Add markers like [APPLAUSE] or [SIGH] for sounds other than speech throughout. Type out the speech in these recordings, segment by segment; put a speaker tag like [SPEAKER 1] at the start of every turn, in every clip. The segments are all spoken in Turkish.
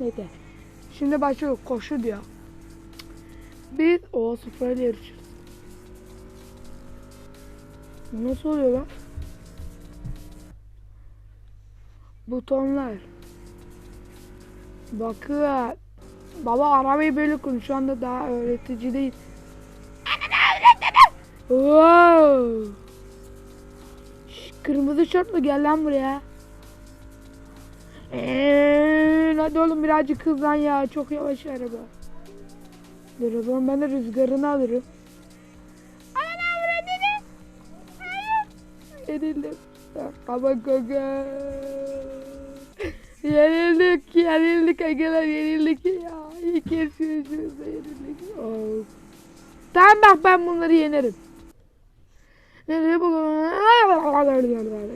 [SPEAKER 1] Neyse. Şimdi başlıyoruz. Koşu diyor. Biz o sıfırla yarışırız. Nasıl oluyor lan? Butonlar. Bakın. Baba arabayı böyle konuş. Şu anda daha öğretici değil. Wow. Şş, kırmızı şortlu gel lan buraya. Eee, hadi oğlum birazcık hızlan ya. Çok yavaş araba. Dur o zaman ben de rüzgarını alırım. Ana avradını. Yenildim. Baba gaga. Yenildik, yenildik agalar, yenildik ya. İlk kez görüşümüzde yenildik. Of. Tamam bak ben bunları yenerim. Nereye bakalım?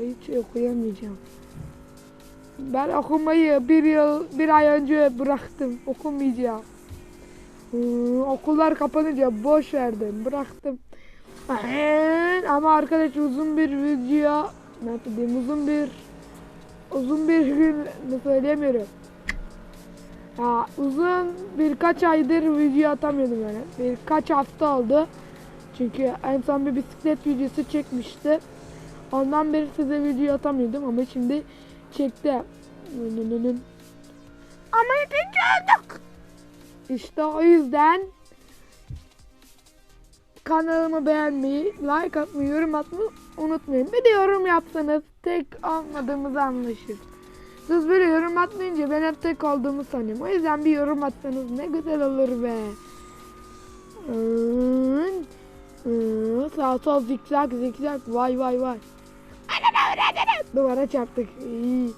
[SPEAKER 1] Hiç okuyamayacağım. Ben okumayı bir yıl, bir ay önce bıraktım. Okumayacağım. Hmm, okullar kapanınca boş verdim. Bıraktım. Ama arkadaş uzun bir video nasıl diyeyim uzun bir uzun bir gün söyleyemiyorum. Ya uzun birkaç aydır video atamıyordum yani. Birkaç hafta oldu. Çünkü en son bir bisiklet videosu çekmişti. Ondan beri size video atamıyordum ama şimdi çekti. Ama ikinci olduk. İşte o yüzden kanalımı beğenmeyi, like atmayı, yorum atmayı unutmayın. Bir de yorum yapsanız tek olmadığımızı anlaşır. Siz böyle yorum atmayınca ben hep tek olduğumu sanıyorum. O yüzden bir yorum atsanız ne güzel olur be. Iıın, ıı, Sağ sol zikzak zikzak vay vay vay. Duvara çarptık. İyi.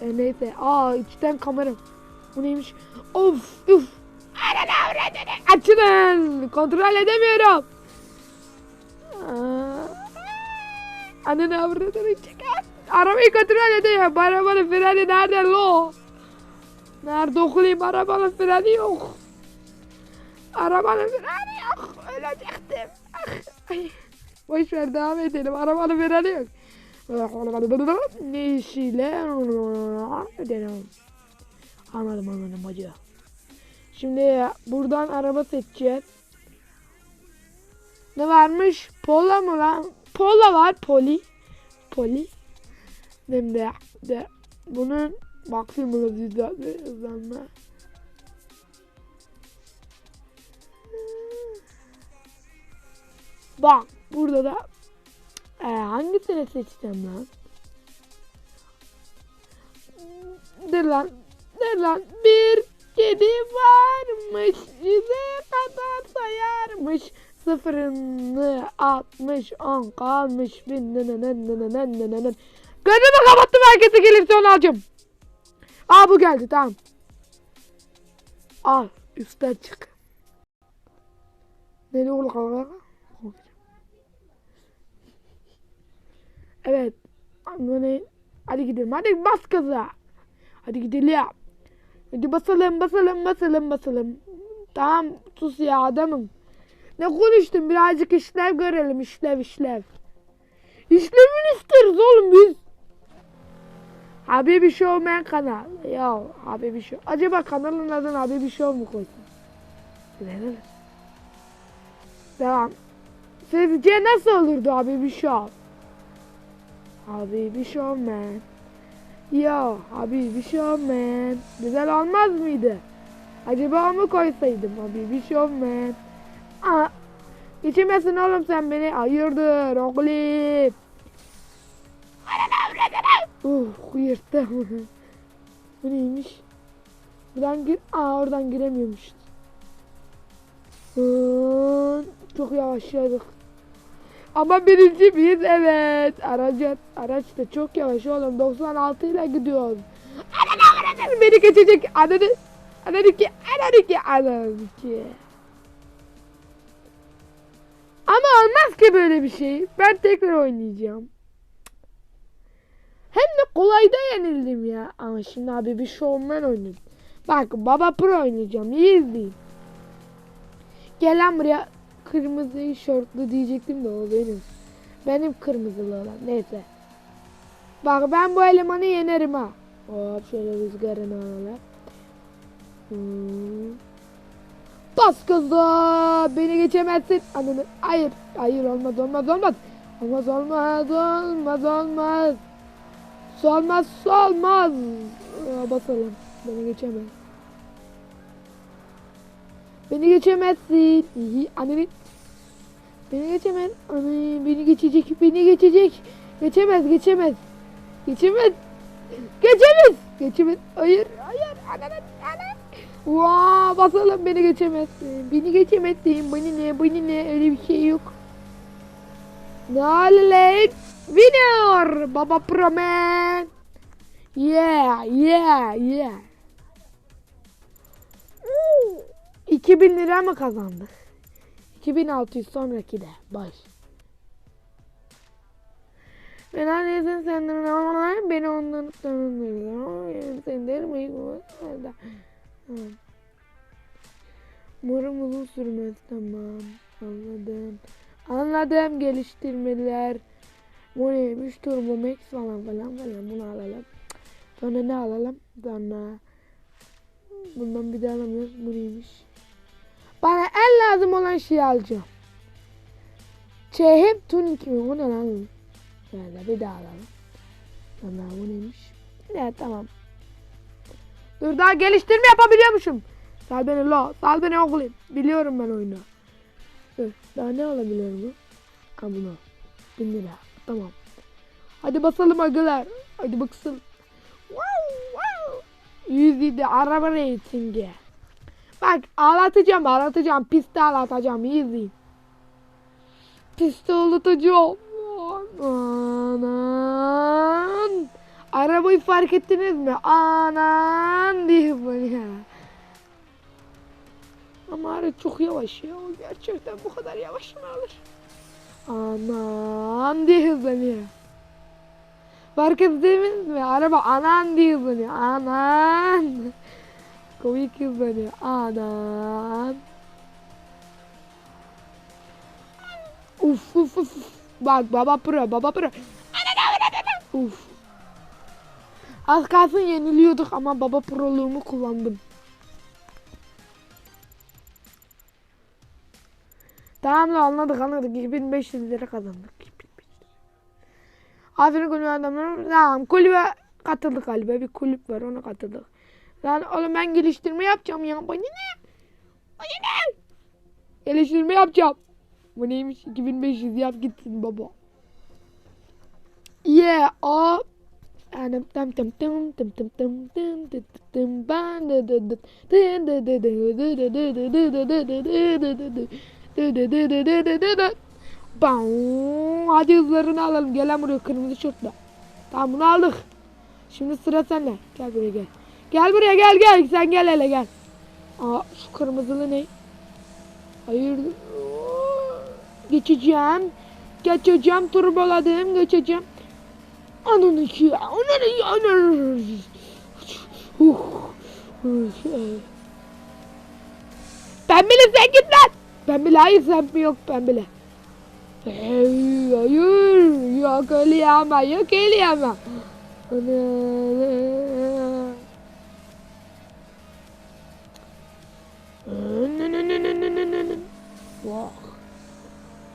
[SPEAKER 1] E, neyse. Aa içten kameram. Bu neymiş? Of üf. Açılın. Kontrol edemiyorum. Ananı avradını çeker. Arabayı kontrol. Bu arabanın freni nerede lo? Nerede okulayım arabanın freni yok. Arabanın freni yok. Ölecektim. Ah. Boş ver devam edelim. Arabanın freni yok. Ne işiyle? Denelim. Anladım anladım hacı. Şimdi buradan araba seçeceğiz. Ne varmış? Pola mı lan? Pola var. Poli. Poli. Hem de, de bunun maksimum hızlanma. Bak burada da e, hangisini seçeceğim lan? Dur lan. Dur lan. Bir kedi varmış. Yüze kadar sayarmış. Sıfırını altmış on kalmış. Bin nı nı nı nı nı nı nı nı nı. Gözümü kapattım herkese gelirse onu alacağım. Aa bu geldi tamam. Al üstten çık. Nereye olur kanka? Evet. Anne. Hadi gidelim. Hadi bas gaza. Hadi gidelim. Hadi basalım basalım basalım basalım. Tamam sus ya adamım. Ne konuştun birazcık işlev görelim işlev işlev. İşlevini isteriz oğlum biz. Habibi Showman kanal. Ya Habibi Show. Acaba kanalın adını Habibi Show mu koysun? Bilemedim. Devam. Sizce nasıl olurdu Habibi Show? Habibi Showman. Ya Habibi Showman. Güzel olmaz mıydı? Acaba mı koysaydım Habibi Showman? Aa, geçemezsin oğlum sen beni. Hayırdır oğlum? Uh, yırttım. Bu neymiş? Buradan gir. Aa oradan giremiyormuş. Çok yavaşladık. Ama birinci biz evet. Aracı, araç da çok yavaş oğlum. 96 ile gidiyoruz. Ananı ananı beni geçecek. Ananı. Ananı ki. Ananı ki. Ananı ki. Ama olmaz ki böyle bir şey. Ben tekrar oynayacağım. Hem de kolayda yenildim ya. Ama şimdi abi bir showman oynadım. Bak baba pro oynayacağım. İyi izleyin. Gel lan buraya. Kırmızı şortlu diyecektim de o benim. Benim kırmızılı olan. Neyse. Bak ben bu elemanı yenerim ha. Hop şöyle rüzgarını alalım. Hmm. Bas gaza. Beni geçemezsin. Ananı. Hayır. Hayır olmaz olmaz olmaz. Olmaz olmaz olmaz olmaz. Olmaz olmaz. Aa, basalım. Beni geçemez. Beni geçemezsin. Ananı. Beni geçemez. Anı beni geçecek. Beni geçecek. Geçemez geçemez. Geçemez. Geçemez. Geçemez. Hayır. Hayır. Ananı. Ananı. Vaa basalım beni geçemezsin. Beni geçemezsin. Beni ne? Beni ne? Öyle bir şey yok. Nallet. Winner. Baba Pro Man. Yeah. Yeah. Yeah. 2000 lira mı kazandık? 2600 sonraki de baş. Ben neredesin senden ama beni ondan tanımıyorum. Sen der mi? Umarım uzun sürmez tamam. Anladım. Anladım geliştirmeler. Bu neymiş? Turbo Max falan falan falan bunu alalım. Sonra ne alalım? Sonra bundan bir de alamıyoruz. Bu neymiş? Bana en lazım olan şeyi alacağım. Çehip tunik mi? Bu ne lan? Şöyle bir daha alalım. Sonra bu neymiş? Evet tamam. Dur daha geliştirme yapabiliyormuşum. Sal beni lo. Sal beni oğlum. Biliyorum ben oyunu. Dur. Daha ne alabiliyorum bu? Ha bunu. Bin lira. Tamam. Hadi basalım agalar. Hadi baksın. Wow, wow. Yüzüde araba reytingi. Bak ağlatacağım ağlatacağım. Piste ağlatacağım. İyi izleyin. Piste ağlatacağım. Anan. Arabayı fark ettiniz mi? Anan diye böyle. Ama araç çok yavaş ya. Gerçekten bu kadar yavaş mı alır? Anan diye hızlanıyor. Fark ettiniz mi? Araba anan diye hızlanıyor. Anan. Komik hızlanıyor. Anan. Uf uf uf. Bak baba pro baba pro. Uf. Az kalsın yeniliyorduk ama baba proluğumu kullandım. Tamam da anladık anladık. 2500 lira kazandık. 2500. Aferin kulübe adamları. Tamam kulübe katıldık galiba. Bir kulüp var ona katıldık. Lan oğlum ben geliştirme yapacağım ya. Bana ne? Bana ne? Geliştirme yapacağım. Bu neymiş? 2500 yap gitsin baba. Yeah, o. Anam tam tam tam tam tam tam tam tam da da da da da da da da. Dı dı dı dı dı dı dı dı. Bam. Hadi hızlarını alalım. Gel buraya kırmızı şortla. Tamam bunu aldık. Şimdi sıra sende. Gel buraya gel. Gel buraya gel gel. Sen gel hele gel. Aa şu kırmızılı ne? Hayır. Geçeceğim. Geçeceğim. Turboladım. Geçeceğim. Ananı ki. Ananı. Ananı. Uh. Pembeli sen git lan. Pembeli hayır sen yok pembeli. Hey, hayır. Yok öyle ama. Yok öyle ama. Ana.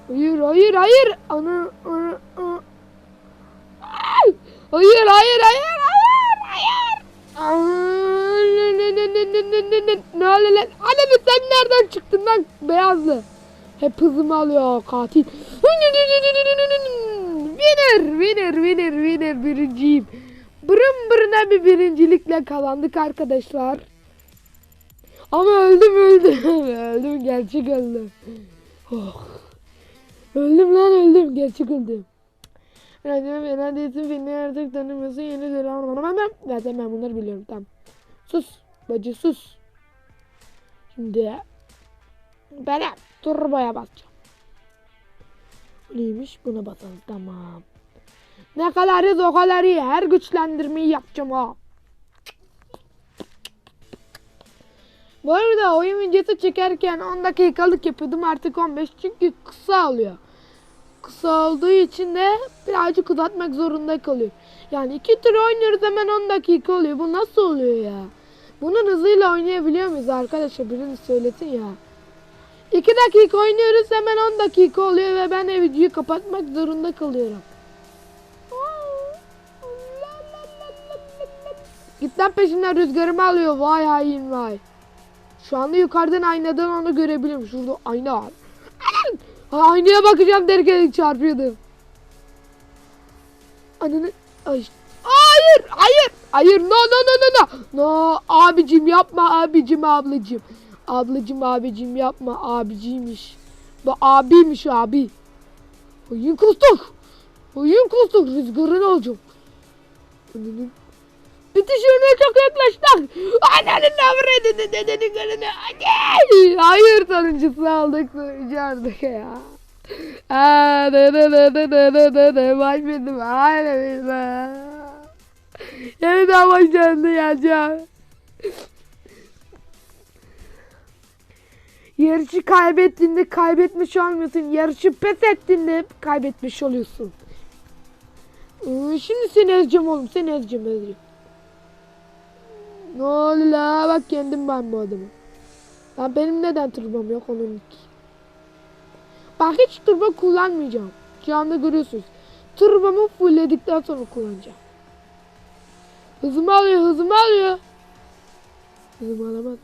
[SPEAKER 1] Hayır hayır hayır. Ana ana. ana. Hayır hayır hayır hayır hayır. Ne öyle lan? Alevi sen nereden çıktın lan beyazlı? Hep hızımı alıyor katil. Winner winner winner winner birinciyim. Bırın bırına bir birincilikle kalandık arkadaşlar. Ama öldüm öldüm. [LAUGHS] öldüm gerçek öldüm. Oh. Öldüm lan öldüm gerçek öldüm. Radyo ve neredeyse beni artık tanımıyorsun yeni dönem. Zaten ben bunları biliyorum tamam. Sus bacı sus. Şimdi ben turboya basacağım. Neymiş? Buna basalım tamam. Ne kadar hız o kadar iyi. Her güçlendirmeyi yapacağım ha. Bu arada oyun videosu çekerken 10 dakikalık yapıyordum artık 15 çünkü kısa oluyor. Kısa olduğu için de birazcık uzatmak zorunda kalıyor. Yani iki tur oynuyoruz hemen 10 dakika oluyor. Bu nasıl oluyor ya? Bunun hızıyla oynayabiliyor muyuz arkadaşlar? Birini söylesin ya. 2 dakika oynuyoruz hemen 10 dakika oluyor ve ben de videoyu kapatmak zorunda kalıyorum. Git lan peşinden rüzgarımı alıyor. Vay hain vay. Şu anda yukarıdan aynadan onu görebilirim. Şurada ayna var. Aynaya bakacağım derken çarpıyordum. Ananı... Ay. Hayır, hayır, hayır, no, no, no, no, no, no, abicim yapma, abicim, ablacım, ablacım, abicim yapma, abiciymiş, bu abiymiş abi, oyun kustuk, oyun kustuk, rüzgarın olacak, Ananın- bitişine çok yaklaştık, ananın avradını, dedenin karını, hadi, hayır, sonuncusu aldık, sonuncu ya. Aa, ne ne ne ne ne ne ne ne başladım hala bilmem. Yeniden başlandı yazacağım. Yarışı kaybettiğinde kaybetmiş olmuyorsun. Yarışı pes ettiğinde kaybetmiş oluyorsun. Ee, Şimdi seni ezeceğim oğlum. Seni ezeceğim ezeceğim. Ne oldu la? Bak kendim ben bu adamı. Lan benim neden turbom yok onun Bak hiç turbo kullanmayacağım. Şu anda görüyorsunuz. Turbomu fullledikten sonra kullanacağım. Hızımı alıyor, hızımı alıyor. Hızımı alamaz.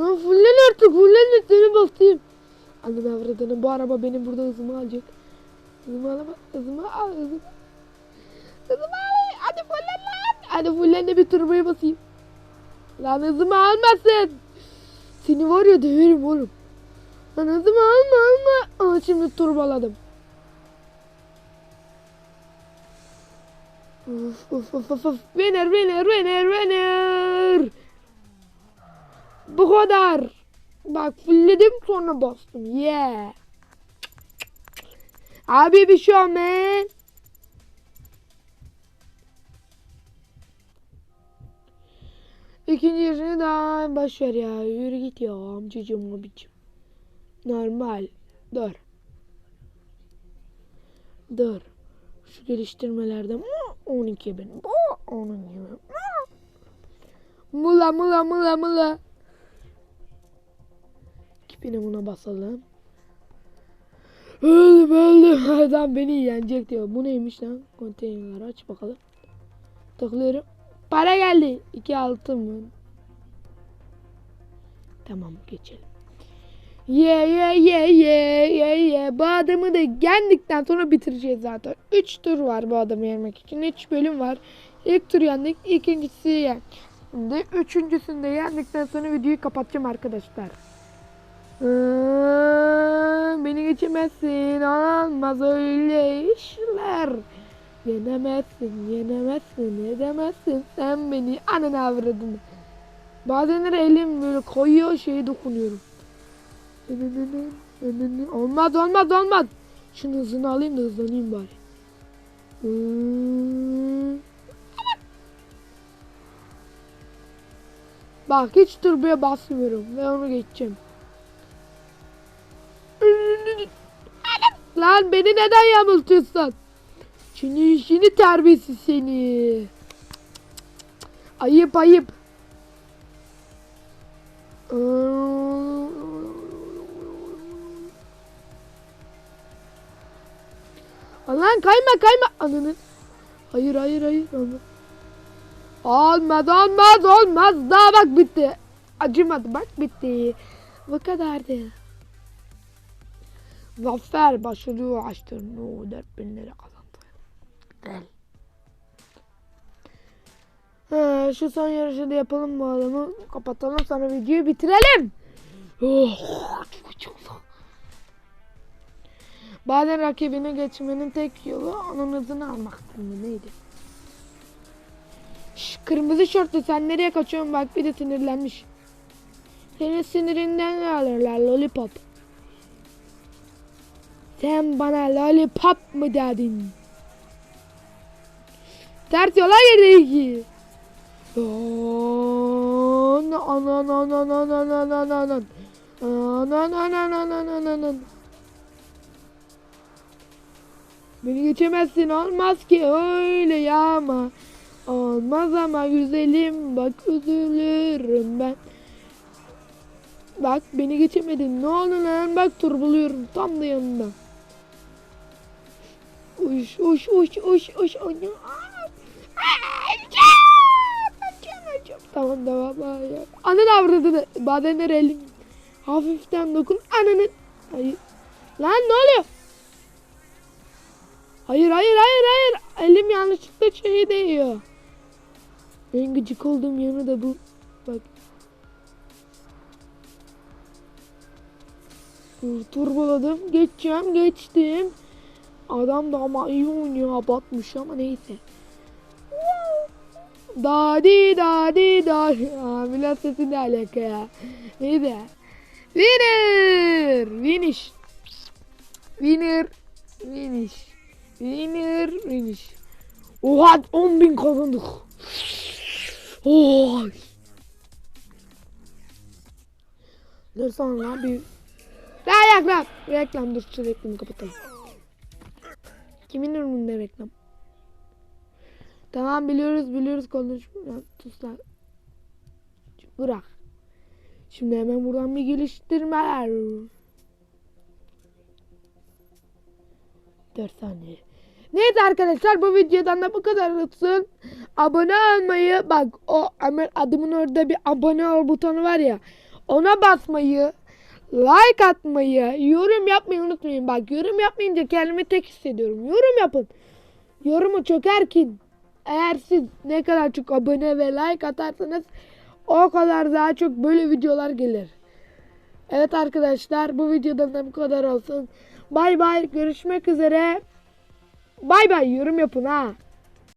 [SPEAKER 1] Lan fullen artık, fullen seni basayım. Anladın avradını bu araba benim burada hızımı alacak. Hızımı alamaz, hızımı al, hızımı. Hızımı al, hadi fullen lan. Hadi fullen de bir turboya basayım. Lan hızımı almasın. Seni var ya döverim oğlum. Lan hızımı alma alma. Aa, şimdi turbaladım. Uf uf uf uf. Winner winner winner winner. Bu kadar. Bak fullledim sonra bastım. Yeah. Abi bir şey man. İkinci yarışını daha boş ver ya. Yürü git ya amcacım abicim. Normal. Dur. Dur. Şu geliştirmelerde 12 bin. Bu 12 bin. Mula mula mula mula. Kipini buna basalım. Öldüm öldüm. [LAUGHS] Adam beni yenecek diyor. Bu neymiş lan? Konteyner aç bakalım. Tıklıyorum. Para geldi. 2 altın mı? Tamam geçelim. Ye ye ye ye ye ye. Bu adamı da yendikten sonra bitireceğiz zaten. 3 tur var bu adamı yenmek için. 3 bölüm var. İlk tur yendik. ikincisi yen. Şimdi üçüncüsünde yendikten sonra videoyu kapatacağım arkadaşlar. Aa, beni geçemezsin. Olmaz öyle işler. Yenemezsin, yenemezsin, edemezsin sen beni ananı avradını. Bazenleri elim böyle koyuyor şeye dokunuyorum. Olmaz olmaz olmaz. Şunun hızını alayım da hızlanayım bari. Bak hiç turboya basmıyorum ve onu geçeceğim. Lan beni neden yamultuyorsun? Şimdi işini terbiyesiz seni. Ayıp ayıp. Lan kayma kayma. Ananı. Hayır hayır hayır. Olmaz. Olmaz olmaz. Daha bak bitti. Acımadı bak bitti. Bu kadardı. Zafer başarıyor açtı. No 4000 lira Güzel. Ha, şu son yarışı da yapalım bu adamı. Kapatalım sonra videoyu bitirelim. Oh. Bazen rakibine geçmenin tek yolu onun hızını almaktır neydi? Şş, kırmızı şortlu sen nereye kaçıyorsun bak bir de sinirlenmiş. Senin sinirinden alırlar lollipop? Sen bana lollipop mu dedin? Ters yola girdik ki. Anan anan anan anan anan anan. Anan anan anan anan anan. Beni geçemezsin olmaz ki öyle yağma. Olmaz ama güzelim bak üzülürüm ben. Bak beni geçemedin ne oldu lan bak turbuluyorum tam da yanında. Uş uş uş uş uş. Aa! Tamam devam. Hayır. Anın avradını. Badenler elim. Hafiften dokun. Ananın. Hayır. Lan ne oluyor? Hayır hayır hayır hayır. Elim yanlışlıkla şeye değiyor. En gıcık olduğum yanı da bu. Bak. Turboladım. Geçeceğim. Geçtim. Adam da ama iyi oynuyor. Abatmış ama neyse. Dadi dadi dadi. Ambulans sesi ne alaka ya? Neydi? Winner! Finish. Winner. Finish. Winner. Finish. Oha 10 bin kazandık. Oy. Dur sonra bir... Daha reklam. Reklam dur şu reklamı kapatalım. Kimin ürününde reklam? Tamam biliyoruz biliyoruz konuşma. Tuslar. Bırak. Şimdi hemen buradan bir geliştirmeler. 4 saniye. Neyse arkadaşlar bu videodan da bu kadar olsun. Abone olmayı bak o hemen adımın orada bir abone ol butonu var ya. Ona basmayı, like atmayı, yorum yapmayı unutmayın. Bak yorum yapmayınca kendimi tek hissediyorum. Yorum yapın. Yorumu çökerkin. Eğer siz ne kadar çok abone ve like atarsanız o kadar daha çok böyle videolar gelir. Evet arkadaşlar bu videodan da bu kadar olsun. Bay bay görüşmek üzere. Bay bay yorum yapın ha.